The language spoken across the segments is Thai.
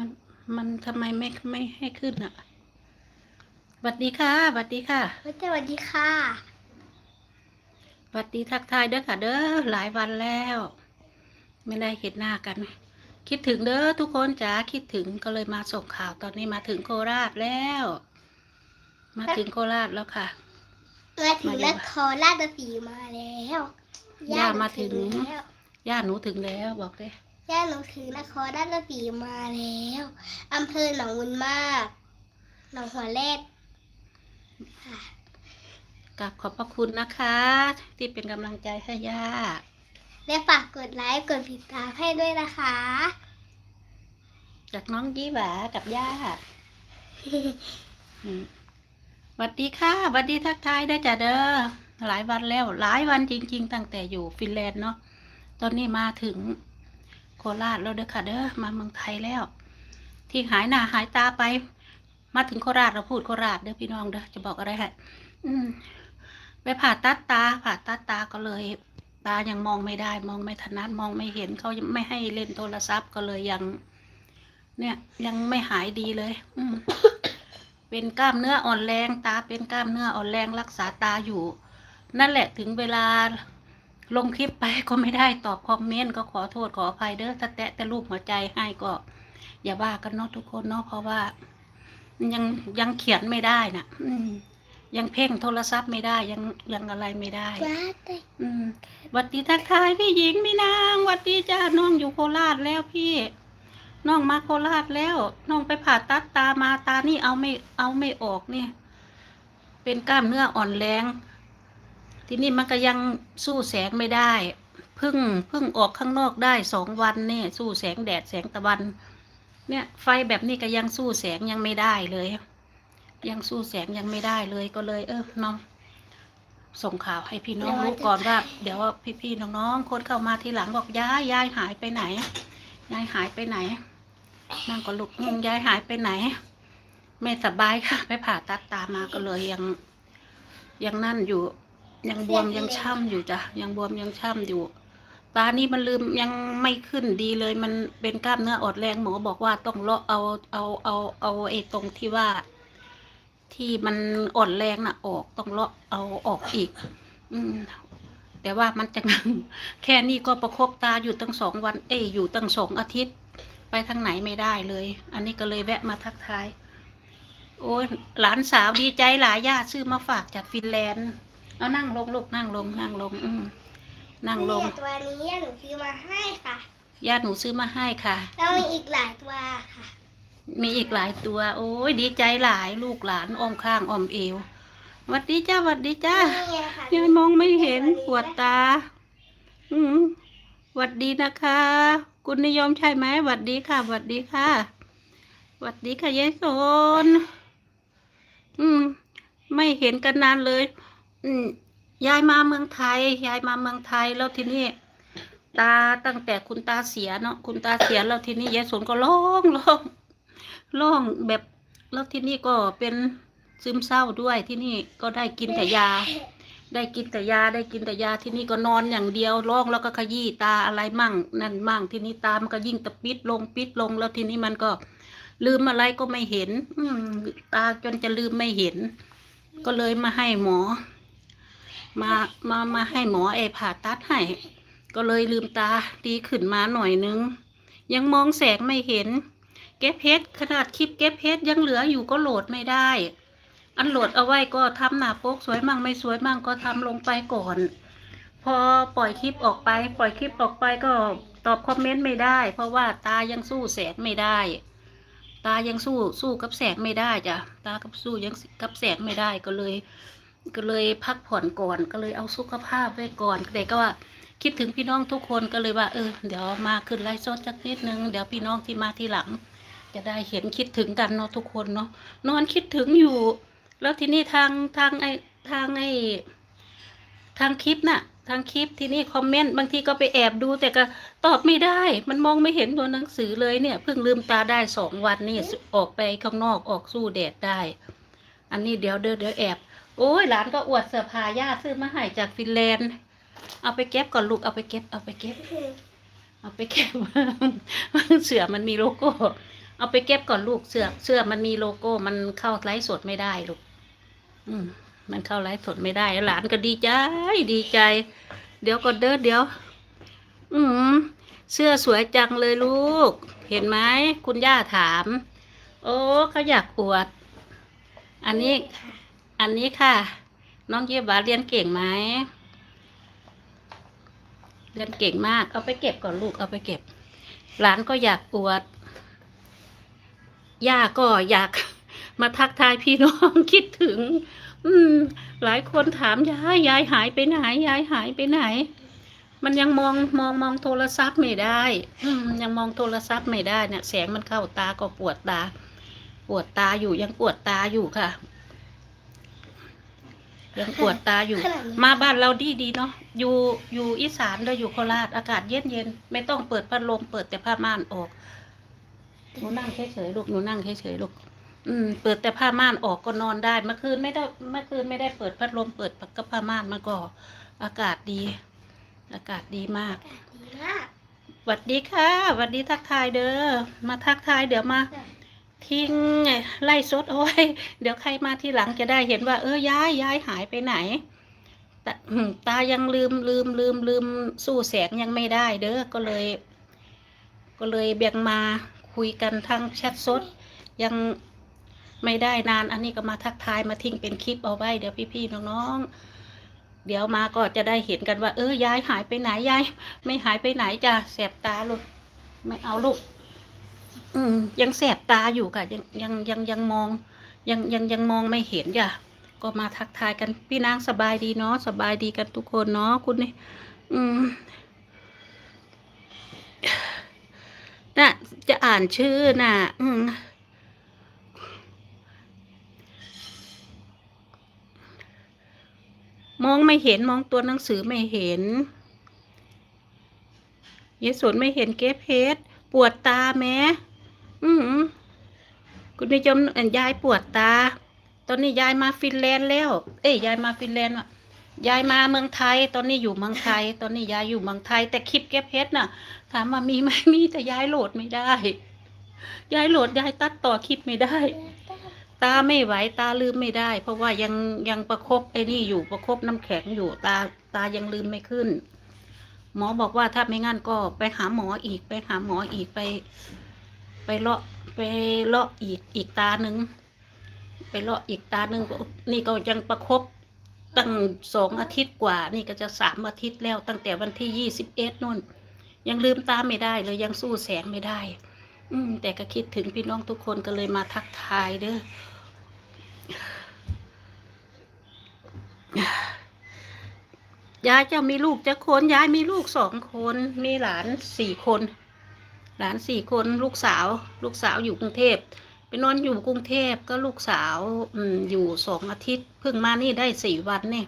มันมันทำไมไม่ไม่ให้ขึ้นอะสวัสดีค่ะสวัสดีค่ะสวัสดีค่ะสวัสดีทักทายเด้อค่ะ เด้อหลายวันแล้ว ไม่ได้เห็นหน้ากัน คิดถึงเด้อทุกคนจ๋าคิดถึงก็เลยมาส่งข่าวตอนนี้มาถึงโคราชแล้ว มาถึงโคราชแล้วค่ะมาถึงมาเดี๋นยวครราชสีมาแล้วย่ามาถึงแล้วย่าหนูถึงแล้วบอกเลย ย่าหนูถึงนครราชสีมาแล้วอำเภอหนองบุญมากหนองหัวแรดค่ะกราบขอบพระคุณนะคะ ที่เป็นกำลังใจให้ย่าและฝากกดไลค์กดติดตามให้ด้วยนะคะ จากน้องยี่หวากับย่าอืมสวัสดีค่ะสวัสดีทักทายได้วยจ้ะเด้อหลายวันแล้ว หลายวันจริง ๆ ตั้งแต่อยู่ฟินแลนด์เนาะตอนนี้มาถึง โคราชแล้วเด้อค่ะเด้อมาเมืองไทยแล้ว ที่หายหน้าหายตาไป มาถึงโคราชเราพูดโคราชเด้อพี่น้องเด้อจะบอกอะไรให้อืมไปผ่าตัดตา ผ่าตัดตาก็เลย ตายังมองไม่ได้ มองไม่ถนัดมองไม่เห็นเขาไม่ให้เล่นโทรศัพท์ก็เลยยัง เนี่ย ยังไม่หายดีเลย อืมเป็นกล้ามเนื้ออ่อนแรง ตาเป็นกล้ามเนื้ออ่อนแรงรักษาตาอยู่ นั่นแหละถึงเวลา ลงคลิปไปก็ไม่ได้ตอบคอมเมนต์ก็ขอโทษขออภัยเด้อถ้าแตะแต่รูปหัวใจให้ก็อย่าว่ากันเนาะทุกคนเนาะเพราะว่า ยังยังเขียนไม่ได้น่ะ อืม ยังเพ่งโทรศัพท์ไม่ได้ยังยังอะไรไม่ได้ ว้าแต่อืมหวัดดีทักทายพี่หญิงพี่นางหวัดดีจ้าน้องอยู่โคราชแล้วพี่น้องมาโคราชแล้วน้องไปผ่าตัดตามาตานี่เอาไม่เอาไม่ออกเนี่ย เป็นกล้ามเนื้ออ่อนแรง ทีนี้มันก็ยังสู้แสงไม่ได้พึ่งพึ่งออกข้างนอกได้สองวันเนี่ย สู้แสงแดดแสงตะวัน เนี่ย ไฟแบบนี้ก็ยังสู้แสงยังไม่ได้เลย ยังสู้แสงยังไม่ได้เลยก็เลย เออน้องส่งข่าวให้พี่น้องรู้ก่อนว่า เดี๋ยวพี่ๆน้องๆคนเข้ามาทีหลังบอกยายยายหายไปไหนยายหายไปไหนนั่งก็ลุกงงยายหายไปไหน ไม่สบายค่ะไปผ่าตัดตามาก็เลยยัง ยังนั่นอยู่ ยังบวมยังช่ำอยู่จ้ะยังบวมยังช่ำอยู่ ตานี่มันลืมยังไม่ขึ้นดีเลย มันเป็นกล้ามเนื้ออ่อนแรงหมอบอกว่าต้องเลาะเอาเอาเอาเอาไอ้ตรงที่ว่า ที่มันอ่อนแรงน่ะ ออกต้องเลาะเอาออกอีก อืมแต่ว่ามันจะแค่นี้ก็ประคบตาอยู่ตั้งสองวัน เอ้ยอยู่ตั้งสองอาทิตย์ ไปทางไหนไม่ได้เลย อันนี้ก็เลยแวะมาทักทาย โอ้ยหลานสาวดีใจหลายญาติซื้อมาฝากจากฟินแลนด์ เอานั่งลงลูกนั่งลงนั่งลง อืมนั่งลงเนี่ยตัวนี้ย่าหนูซื้อมาให้ค่ะญาติหนูซื้อมาให้ค่ะ แล้วมีอีกหลายตัวค่ะ มีอีกหลายตัว โอ้ยดีใจหลายลูกหลานอ้อมข้างอ้อมเอวหวัดดีจ้าหวัดดีจ้านี่ไงค่ะยายมองไม่เห็นปวดตา อืมหวัดดีนะคะ คุณนิยมใช่ไหมหวัดดีค่ะหวัดดีค่ะหวัดดีค่ะยายสนอืม ไม่เห็นกันนานเลย อืมยายมาเมืองไทยยายมาเมืองไทยแล้วทีนี้ตาตั้งแต่คุณตาเสียเนาะคุณตาเสียแล้วทีนี้ยายสนก็ร้องร้องร้องแบบแล้วที่นี่ก็เป็นซึมเศร้าด้วยที่นี่ก็ได้กินแต่ยา ได้กินแต่ยาได้กินแต่ยาที่นี่ก็นอนอย่างเดียวร้องแล้วก็ขยี้ตาอะไรมั่งนั่นมั่งที่นี่ตามันก็ยิ่งตะปิดลงปิดลงแล้วทีนี้มันก็ลืมอะไรก็ไม่เห็นอืตาจนจะลืมไม่เห็น ก็เลยมาให้หมอ มามามาให้หมอเอผ่าตัดให้ ก็เลยลืมตาดีขึ้นมาหน่อยนึง ยังมองแสงไม่เห็น เก็บเพชรขนาดคลิปเก็บเพชรยังเหลืออยู่ก็โหลดไม่ได้ อันโหลดเอาไว้ก็ทำหน้าปกสวยมั่งไม่สวยมั่งก็ทำลงไปก่อน พอปล่อยคลิปออกไป ปล่อยคลิปออกไปก็ตอบคอมเมนต์ไม่ได้ เพราะว่าตายังสู้แสงไม่ได้ ตายังสู้สู้กับแสงไม่ได้จ้ะตากับสู้ยังกับแสงไม่ได้ก็เลย ก็เลยพักผ่อนก่อนก็เลยเอาสุขภาพไว้ก่อนแต่ก็ว่าคิดถึงพี่น้องทุกคนก็เลยว่าเออเดี๋ยวมาขึ้นไลฟ์สดสักนิดนึงเดี๋ยวพี่น้องที่มาที่หลัง จะได้เห็นคิดถึงกันเนาะทุกคนเนาะนอนคิดถึงอยู่ แล้วทีนี้ทางทางไอทางไอทางคลิปน่ะ ทางคลิปที่นี่คอมเมนต์บางทีก็ไปแอบดู แต่ก็ตอบไม่ได้ มันมองไม่เห็นตัวหนังสือเลยเนี่ยเพิ่งลืมตาได้สองวันนี่ออกไปข้างนอกออกสู้แดดได้ อันนี้เดี๋ยวเดี๋ยวเดี๋ยวแอบ โอ้ยหลานก็อวดเสื้อผ้าย่าซื้อมาให้จากฟินแลนด์ เอาไปเก็บก่อนลูกเอาไปเก็บ เอาไปเก็บ เอาไปเก็บเสื้อมันมีโลโก้ เอาไปเก็บก่อนลูกเสื้อเสื้อมันมีโลโก้ มันเข้าไลฟ์สดไม่ได้ลูก อืมมันเข้าไลฟ์สดไม่ได้ หลานก็ดีใจ ดีใจ เดี๋ยวก็เด้อเดี๋ยว อืมเสื้อสวยจังเลยลูก เห็นไหมคุณย่าถาม โอ้เขาอยากอวด อันนี้ อันนี้ค่ะ น้องเยบาเรียนเก่งไหมเรียนเก่งมาก เอาไปเก็บก่อนลูกเอาไปเก็บ หลานก็อยากอวดย่าก็อยากมาทักทายพี่น้องคิดถึง อืม หลายคนถามยายยายหายไปไหนยายหายไปไหน มันยังมองมองมองโทรศัพท์ไม่ได้ อืมยังมองโทรศัพท์ไม่ได้เนี่ยแสงมันเข้าตาก็ปวดตา ปวดตาอยู่ยังปวดตาอยู่ค่ะ ยังปวดตาอยู่ ขนาดนี้ มาบ้านเราดีดีๆเนาะอยู่อยู่อีสานเราอยู่โคราชอากาศเย็นเย็นๆไม่ต้องเปิดพัดลมเปิดแต่ผ้าม่านออกหนูนั่งเฉยๆลูกหนูนั่งเฉยๆลูกอืม เปิดแต่ผ้าม่านออกก็นอนได้ เมื่อคืนไม่ได้เมื่อคืนไม่ได้เปิดพัดลมเปิดกับผ้าม่านมาก็ อากาศดี อากาศดีมาก ดีมากสวัสดีค่ะสวัสดีทักทายเด้อ มาทักทายเดี๋ยวมา ทิ้งไล่สดเอาไว้เดี๋ยวใครมาที่หลังจะได้เห็นว่า เออย้ายย้ายหายไปไหนตาตายังลืมลืมลืมลืมสู้แสงยังไม่ได้เด้อก็เลย ก็เลยเบียงมาคุยกันทางแชทสดยังไม่ได้นานอันนี้ก็มาทักทายมาทิ้งเป็นคลิปเอาไว้เดี๋ยวพี่ๆน้องๆ เดี๋ยวมาก็จะได้เห็นกันว่า เออย้ายหายไปไหนย้าย ไม่หายไปไหนจ้ะแสบตาลูกไม่เอาลูก อืมยังแสบตาอยู่ค่ะ ยังยังยังยังมอง ยังยังยังมองไม่เห็นจ้ะก็มาทักทายกันพี่นางสบายดีเนาะสบายดีกันทุกคนเนาะคุณนี่อืมน่ะจะอ่านชื่อน่ะ อืมมองไม่เห็นมองตัวหนังสือไม่เห็นยายสนไม่เห็นเก็บเพชรปวดตาแม้ อืมคุณผู้ชมเอ่อยายปวดตา ตอนนี้ยายมาฟินแลนด์แล้ว เอ้ยยายมาฟินแลนด์ว่ะยายมาเมืองไทย ตอนนี้อยู่เมืองไทย ตอนนี้ยายอยู่เมืองไทย แต่คลิปเก็บเพชรน่ะ ถามว่ามีไหมมีแต่ยายโหลดไม่ได้ ยายโหลดยายตัดต่อคลิปไม่ได้ ตาไม่ไหวตาลืมไม่ได้ เพราะว่ายังยังประคบไอ้นี่อยู่ประคบน้ำแข็งอยู่ตาตายังลืมไม่ขึ้น หมอบอกว่าถ้าไม่งั้นก็ไปหาหมออีกไปหาหมออีกไป ไปเลาะไปเลาะอีกอีกตาหนึ่งไปเลาะอีกตาหนึ่งก็นี่ก็ยังประคบตั้งสองอาทิตย์กว่า นี่ก็จะสามอาทิตย์แล้ว ตั้งแต่วันที่ยี่สิบเอ็ดนู่น ยังลืมตาไม่ได้เลยยังสู้แสงไม่ได้ อืม แต่ก็คิดถึงพี่น้องทุกคนก็เลยมาทักทายเด้อยายเจ้ามีลูกจะคนยายมีลูกสองคน มีหลานสี่คน หลานสี่คนลูกสาว ลูกสาวอยู่กรุงเทพไปนอนอยู่กรุงเทพก็ลูกสาวอืมอยู่สองอาทิตย์เพิ่งมานี่ได้สี่วันเนี่ย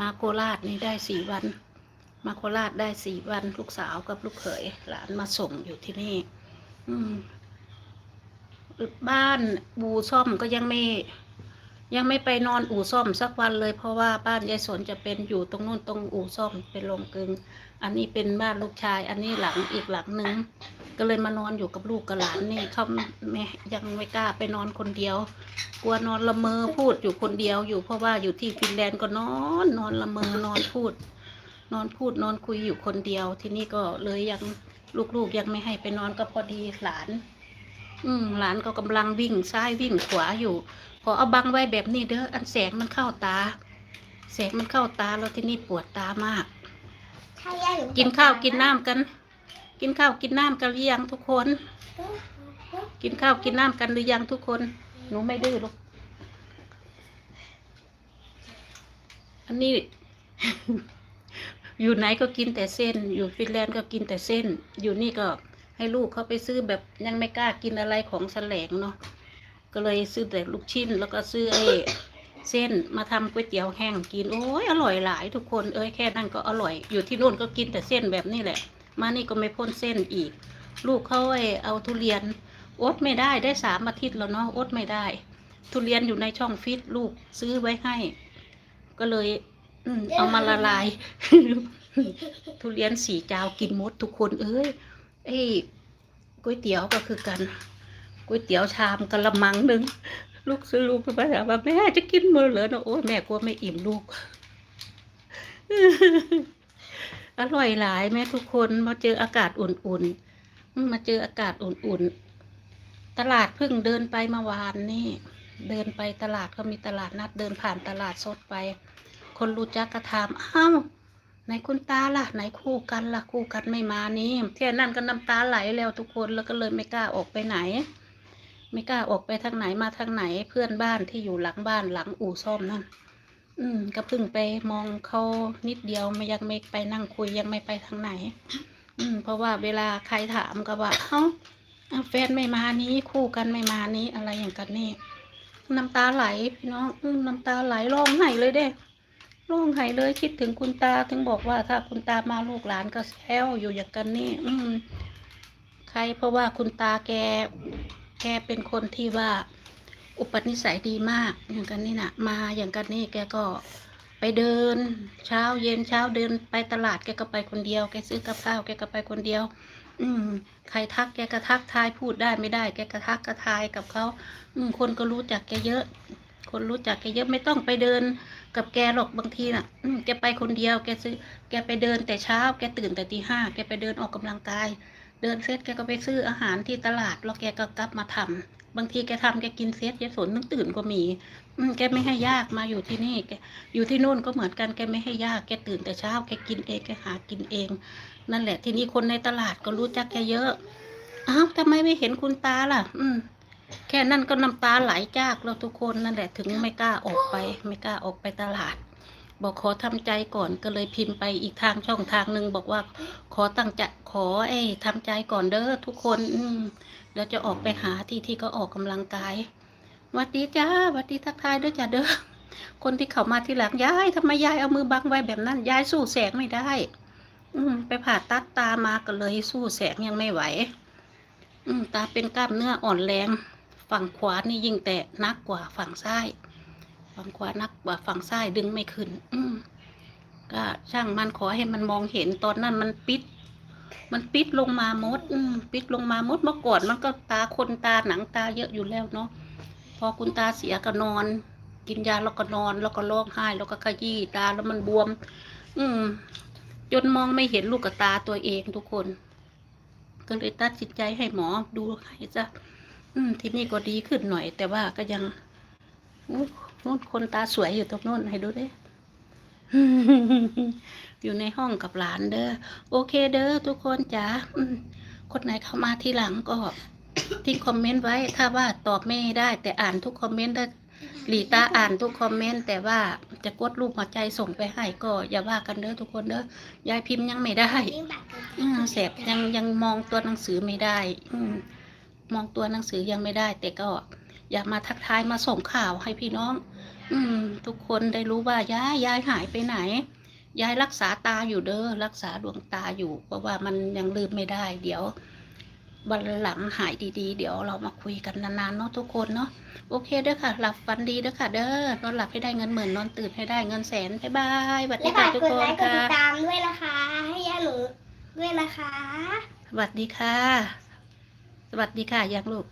มาโคราชนี่ได้สี่วัน มาโคราชได้สี่วัน ลูกสาวกับลูกเขยหลานมาส่งอยู่ที่นี่ อืม บ้านบูซ่อมก็ยังไม่ ยังไม่ไปนอนอู่ซ่อมสักวันเลย เพราะว่าบ้านยายสนจะเป็นอยู่ตรงนู้นตรงอู่ซ่อมเป็นโรงกึงอันนี้เป็นบ้านลูกชาย อันนี้หลังอีกหลังหนึ่งก็เลยมานอนอยู่กับลูกกับหลานนี่เขาไม่ยังไม่กล้าไปนอนคนเดียว กลัวนอนละเมอพูดอยู่คนเดียวอยู่เพราะว่าอยู่ที่ฟินแลนด์ก็นอนนอนละเมอนอนพูด นอนพูดนอนคุยอยู่คนเดียว ที่นี่ก็เลยยังลูกๆยังไม่ให้ไปนอนก็พอดีหลาน อืมหลานก็กำลังวิ่งซ้ายวิ่งขวาอยู่ ขอเอาบังไว้แบบนี้เด้ออันแสงมันเข้าตา แสงมันเข้าตาแล้วที่นี่ปวดตามากถ้ายายหกินข้าวกินน้ำกัน กินข้าวกินน้ำกันหรือยังทุกคน กินข้าวกินน้ำกันหรือยังทุกคน หนูไม่ดื้อหรอกอันนี้ อยู่ไหนก็กินแต่เส้น อยู่ฟินแลนด์ก็กินแต่เส้น อยู่นี่ก็ให้ลูกเขาไปซื้อแบบยังไม่กล้ากินอะไรของแสลงเนาะ ก็เลยซื้อแต่ลูกชิ้นแล้วก็ซื้อไอ้เส้นมาทำก๋วยเตี๋ยวแห้งกินโอ้ยอร่อยหลายทุกคนเอ้ยแค่นั้นก็อร่อย อยู่ที่นู่นก็กินแต่เส้นแบบนี้แหละ มานี่ก็ไม่พ้นเส้นอีก ลูกเขาไอ้เอาทุเรียนอดไม่ได้ได้สามอาทิตย์แล้วเนาะอดไม่ได้ ทุเรียนอยู่ในช่องฟิตลูกซื้อไว้ให้ ก็เลยเอามาละลาย ทุเรียนสีจาวกินมดทุกคนเอ้ยไอ้ก๋วยเตี๋ยวก็คือกัน ก๋วยเตี๋ยวชามกะละมังหนึ่งลูกซื้อลูกไปถามว่าแม่จะกินมือเหรอนะโอ้ยแม่กลัวไม่อิ่มลูก อร่อยหลายแม่ทุกคนมาเจออากาศอุ่นๆมมาเจออากาศอุ่นๆตลาดเพิ่งเดินไปเมื่อวานนี่เดินไปตลาดก็มีตลาดนัดเดินผ่านตลาดสดไป คนรู้จักก็ถามอ้าวไหนคุณตาล่ะ ไหนคู่กันล่ะคู่กันไม่มานี่แค่นั้นก็น้ำตาไหลแล้วทุกคนแล้วก็เลยไม่กล้าออกไปไหน ไม่กล้าออกไปทางไหนมาทางไหนเพื่อนบ้านที่อยู่หลังบ้านหลังอู่ซ่อมนั่น อืม ก็เพิ่งไปมองเขานิดเดียวไม่ยังไม่ไปนั่งคุยยังไม่ไปทางไหน อืม เพราะว่าเวลาใครถามก็ว่าเอ้าเอาแฟนไม่มานี้คู่กันไม่มานี้อะไรอย่างกันนี่น้ำตาไหลพี่น้องอืมน้ำตาไหลร้องไห้เลยเด้ร้องไห้เลยคิดถึงคุณตาถึงบอกว่าถ้าคุณตามาลูกหลานก็แซวอยู่อย่างกันนี่ อืมใครเพราะว่าคุณตาแก แกเป็นคนที่ว่าอุปนิสัยดีมากอย่างกันนี่นะมาอย่างกันนี่แกก็ไปเดิน เช้าเย็นเช้าเดินไปตลาดแกก็ไปคนเดียวแกซื้อกับข้าวแกก็ไปคนเดียว อืมใครทักแกก็ทักทายพูดได้ไม่ได้ แกก็ทักก็ทายกับเขาอืมคนก็รู้จักแกเยอะ คนรู้จักแกเยอะไม่ต้องไปเดินกับแกหรอกบางทีน่ะ อืมแกไปคนเดียว แกซื้อแกไปเดินแต่เช้า แกตื่นแต่ตีห้าแกไปเดินออกกำลังกาย เดินเสร็จแกก็ไปซื้ออาหารที่ตลาด แล้วแกก็กลับมาทำบางทีแกทำแกกินเสร็จยายสนต้งตื่นก็มี อืมแกไม่ให้ยากมาอยู่ที่นี่แกอยู่ที่นู่นก็เหมือนกันแกไม่ให้ยากแกตื่นแต่เช้าแกกินเองแกหากินเอง นั่นแหละ ทีนี้คนในตลาดก็รู้จักแกเยอะอ้าวทำไมไม่เห็นคุณตาล่ะ อืมแค่นั้นก็น้ำตาไหลจากเราทุกคนนั่นแหละถึงไม่กล้าออกไป ไม่กล้าออกไปตลาด บอกขอทำใจก่อนก็เลยพิมพ์ไปอีกทางช่องทางหนึ่งบอกว่า ขอตั้งใจขอไอ้ทำใจก่อนเด้อทุกคน อืมเดี๋ยวจะออกไปหาที่ที่เขาออกกำลังกายวัดดีจ้าวัดดีทักทายด้วยจ้าเด้อคนที่เข้ามาที่หลังยายทำไมยายเอามือบังไว้แบบนั้นยายสู้แสงไม่ได้ อืม ไปผ่าตัดตามาก็เลยสู้แสงยังไม่ไหว อืม ตาเป็นกล้ามเนื้ออ่อนแรง ฝั่งขวานี่ยิ่งแต่นักกว่าฝั่งซ้าย ฝั่งขวานักกว่าฝั่งซ้ายดึงไม่ขึ้น อืมก็ช่างมันขอให้มันมองเห็นตอนนั้นมันปิด มันปิดลงมามด อืมปิดลงมามดเมื่อก่อนมันก็ตาคนตาหนังตาเยอะอยู่แล้วเนาะพอคุณตาเสียก็นอน กินยาแล้วก็นอน แล้วก็ร้องไห้แล้วก็ขยี้ตาแล้วมันบวม อืมจนมองไม่เห็นลูกกับตาตัวเองทุกคน ก็เลยตัดสินใจให้หมอดูให้จ้ะอืม ที่นี่ก็ดีขึ้นหน่อย แต่ว่าก็ยังอู้ นู่นคนตาสวยอยู่ตรงนู้นให้ดูดิอยู่ในห้องกับหลานเด้อโอเคเด้อทุกคนจ้าคนไหนเข้ามาทีหลังก็ทิ้งคอมเมนต์ไว้ ถ้าว่าตอบไม่ได้ แต่อ่านทุกคอมเมนต์ได้หลีตาอ่านทุกคอมเมนต์แต่ว่าจะกดรูปหัวใจส่งไปให้ก็ อย่าว่ากันเด้อทุกคนเด้อยายพิมพ์ยังไม่ได้เกินอืมแสบยังยังมองตัวหนังสือไม่ได้อืมองตัวหนังสือยังไม่ได้ แต่ก็ อยากมาทักทายมาส่งข่าวให้พี่น้อง อืม ทุกคนได้รู้ว่ายายยายหายไปไหน ยายรักษาตาอยู่เด้อรักษาดวงตาอยู่ เพราะว่ามันยังลืมไม่ได้ เดี๋ยววันหลังหายดีๆ เดี๋ยวเรามาคุยกันนานๆเนาะทุกคนเนาะโอเคเด้อค่ะ หลับฝันดีเด้อค่ะ เด้อนอนหลับให้ได้เงินหมื่นนอนตื่นให้ได้เงินแสนบ๊ายบายสวัสและดีฝาค่ะกทุกกดคไลนค์กดค่ะติดตามด้วยนะคะ ให้ยาหนูด้วยนะคะ สวัสดีค่ะ สวัสดีค่ะยังลูก